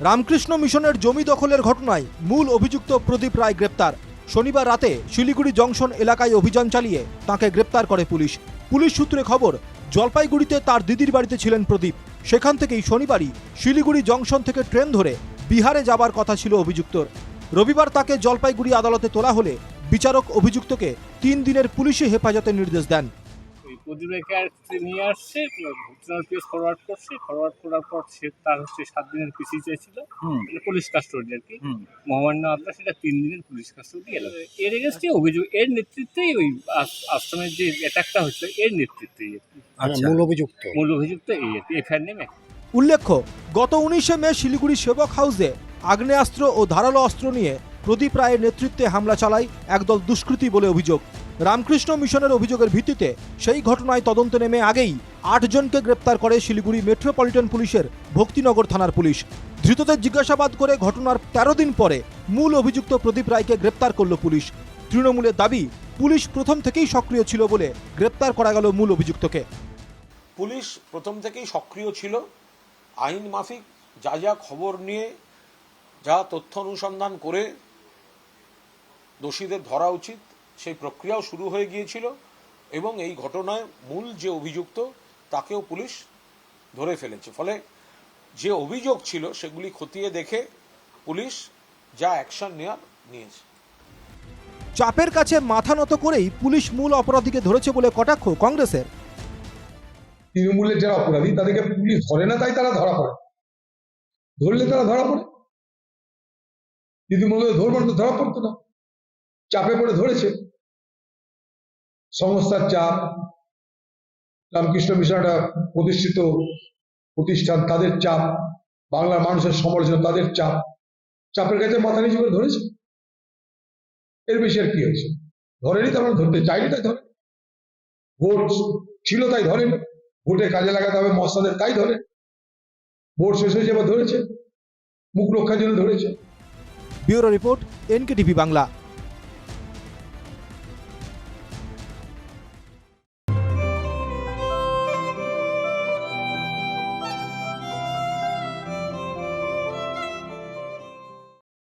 রামকৃষ্ণ মিশনের জমি দখলের ঘটনায় মূল অভিযুক্ত প্রদীপ রায় গ্রেপ্তার। শনিবার রাতে শিলিগুড়ি জংশন এলাকায় অভিযান চালিয়ে তাকে গ্রেপ্তার করে পুলিশ। পুলিশ সূত্রে খবর, জলপাইগুড়িতে তার দিদির বাড়িতে ছিলেন প্রদীপ। সেখান থেকেই শনিবারই শিলিগুড়ি জংশন থেকে ট্রেন ধরে বিহারে যাবার কথা ছিল অভিযুক্তর। রবিবার তাকে জলপাইগুড়ি আদালতে তোলা হলে বিচারক অভিযুক্তকে তিন দিনের পুলিশি হেফাজতের নির্দেশ দেন। প্রদীপকে আর নিয়ে আসছে ভুক্তনার কেস ফরওয়ার্ড করছে। ফরওয়ার্ড করার পর সে তার হচ্ছে সাত দিনের পিসি চাইছিল। মানে পুলিশ কাস্টডি আর কি। মহামান্য আপনার সেটা তিন দিনের পুলিশ কাস্টডি এলো। এর এগেনস্টে অভিযোগ এর নেতৃত্বেই ওই আশ্রমের যে অ্যাটাকটা হয়েছিল এর নেতৃত্বেই আর আচ্ছা। মূল অভিযুক্ত। মূল অভিযুক্ত এই আর কি এফআইআর নেমে। উল্লেখ্য গত উনিশে মে শিলিগুড়ি সেবক হাউসে আগ্নেয়াস্ত্র ও ধারালো অস্ত্র নিয়ে প্রদীপ রায়ের নেতৃত্বে হামলা চালায় একদল দুষ্কৃতী বলে অভিযোগ। রামকৃষ্ণ মিশনের অভিযোগের ভিত্তিতে সেই ঘটনায় তদন্তে নেমে আগেই আটজনকে গ্রেপ্তার করে শিলিগুড়ি মেট্রোপলিটন পুলিশের ভক্তিনগর থানার পুলিশ। ধৃতদের জিজ্ঞাসাবাদ করে ঘটনার তেরো দিন পরে মূল অভিযুক্ত প্রদীপ রায়কে গ্রেপ্তার করল পুলিশ। তৃণমূলের দাবি, পুলিশ প্রথম থেকেই সক্রিয় ছিল বলে গ্রেপ্তার করা গেল মূল অভিযুক্তকে। পুলিশ প্রথম থেকেই সক্রিয় ছিল। আইন মাফিক, যা যা খবর নিয়ে, যা তথ্য অনুসন্ধান করে দোষীদের ধরা উচিত। সেই প্রক্রিয়াও শুরু হয়ে গিয়েছিল এবং এই ঘটনায় মূল যে অভিযুক্ত তাকেও পুলিশ ধরে ফেলেছে। ফলে যে অভিযোগ ছিল সেগুলি খতিয়ে দেখে পুলিশ যা অ্যাকশন নেওয়ার নিয়েছে। চাপের কাছে মাথা নত করেই পুলিশ মূল অপরাধীকে ধরেছে বলে কটাক্ষ কংগ্রেসের। তৃণমূলের যারা অপরাধী তাদেরকে পুলিশ ধরে না তাই তারা ধরা পড়ে। ধরলে তারা ধরা পড়ে। তৃণমূলের ধরবেন তো ধরা পড়তো না। চাপে পড়ে ধরেছে। সংস্থার চাপ, রামকৃষ্ণ মিশন একটা প্রতিষ্ঠিত প্রতিষ্ঠান, তাদের চাপ, বাংলার মানুষের সমালোচনা, তাদের চাপ। চাপের কাছে মাথা নিচু করে ধরেছে। এর বেশি আর কি হয়েছে? ধরেনি তার মানে ধরতে চাইনি তাই ধরে। ভোট ছিল তাই ধরেনি ভোটে কাজে লাগাতে হবে, মশলাদের তাই ধরে। ভোট শেষ হয়েছে, এবার ধরেছে। মুখ রক্ষার জন্য ধরেছে। Bureau report, NKTV Bangla.